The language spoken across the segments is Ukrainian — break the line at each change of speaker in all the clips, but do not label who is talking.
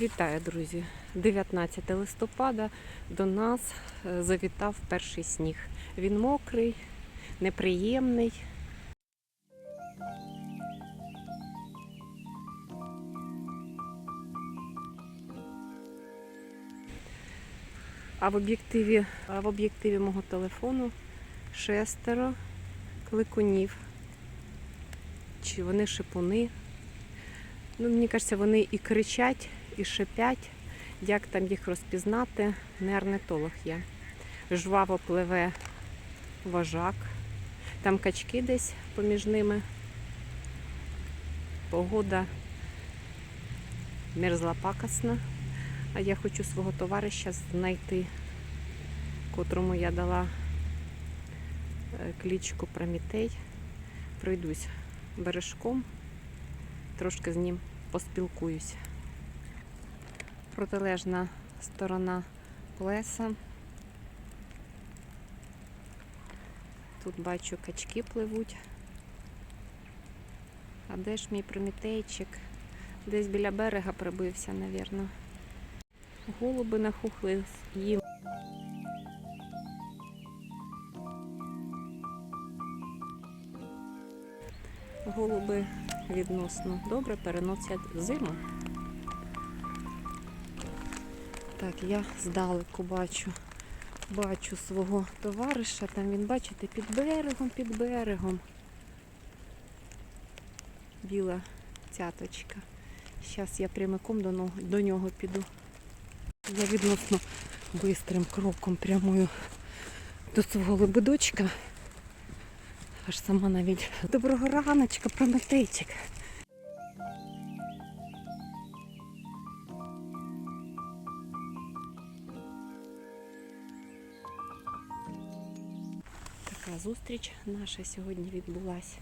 Вітаю, друзі! 19 листопада до нас е, завітав перший сніг. Він мокрий, неприємний. А в об'єктиві, в об'єктиві мого телефону шестеро кликунів. Чи вони шипуни? Ну, мені кажеться, вони і кричать, і шипять. Як там їх розпізнати, не орнитолог я. Жваво пливе вожак. Там качки десь поміж ними. Погода мерзла пакосна. А я хочу свого товариша знайти, котрому я дала е, клічку Промітей. Пройдусь бережком, трошки з ним поспілкуюсь. Протилежна сторона плеса. Тут бачу качки пливуть. А де ж мій примітейчик? Десь біля берега прибився, навірно. Голуби нахухли їм. Голуби відносно добре переносять зиму. Так, я здалеку бачу, бачу свого товариша. Там він, бачите, під берегом, під берегом. Біла цяточка. Зараз я прямиком до нього, до нього піду. Я відносно бистрим кроком прямую до свого лебедочка. Аж сама навіть доброго раночка, прометейчик. Така зустріч наша сьогодні відбулася.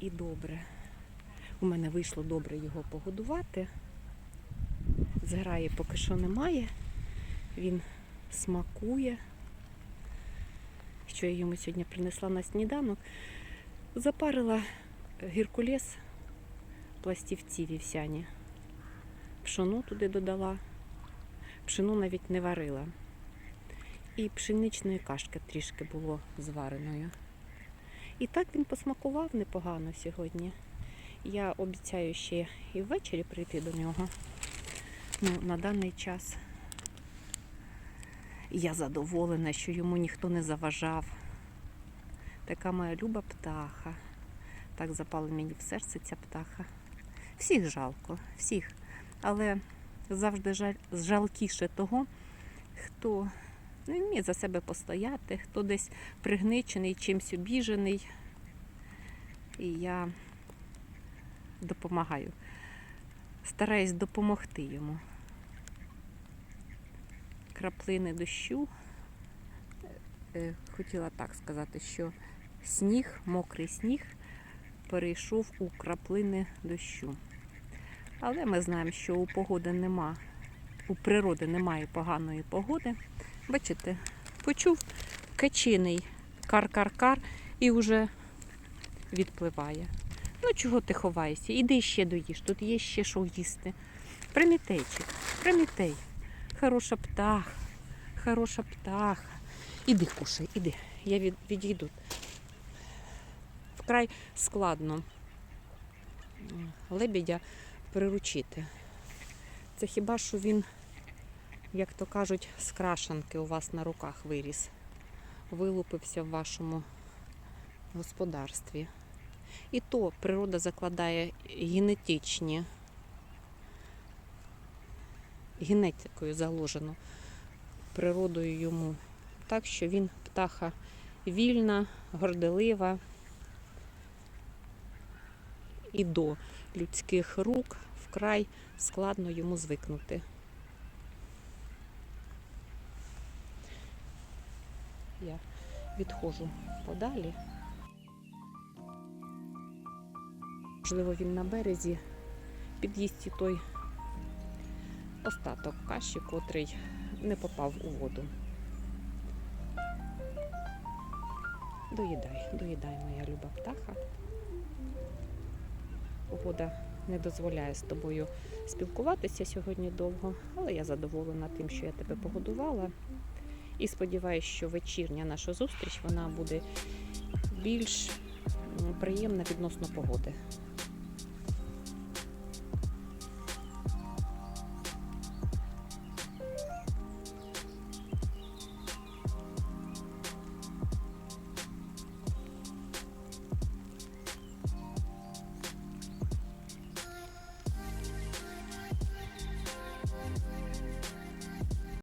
І добре. У мене вийшло добре його погодувати. Зграї поки що немає. Він смакує. Що я йому сьогодні принесла на сніданок. Запарила гіркулес пластівці вівсяні. Пшону туди додала. Пшену навіть не варила. І пшеничної кашки трішки було звареною. І так він посмакував непогано сьогодні. Я обіцяю ще і ввечері прийти до нього. Ну, на даний час я задоволена, що йому ніхто не заважав. Така моя люба птаха. Так запала мені в серце ця птаха. Всіх жалко, всіх. Але завжди жаль, жалкіше того, хто не вміє за себе постояти, хто десь пригничений, чимсь обіжений. І я допомагаю. Стараюсь допомогти йому. Краплини дощу. Е, Хотіла так сказати, що сніг, мокрий сніг перейшов у краплини дощу. Але ми знаємо, що у погоди нема, у природи немає поганої погоди. Бачите, почув качиний кар-кар-кар і вже відпливає. Ну, чого ти ховаєшся? Іди ще доїж, тут є ще що їсти. Примітейчик, примітей. Хороша птаха, хороша птаха. Іди кушай, іди. Я від, відійду. Вкрай складно м, лебедя приручити. Це хіба що він, як то кажуть, з крашанки у вас на руках виріс. Вилупився в вашому господарстві. І то природа закладає генетичні, генетикою заложено природою йому. Так що він птаха вільна, горделива і до людських рук вкрай складно йому звикнути. Я відходжу подалі. Можливо, він на березі під'їсть і той остаток каші, котрий не попав у воду. Доїдай, доїдай, моя люба птаха. Погода не дозволяє з тобою спілкуватися сьогодні довго, але я задоволена тим, що я тебе погодувала. І сподіваюся, що вечірня наша зустріч вона буде більш приємна відносно погоди.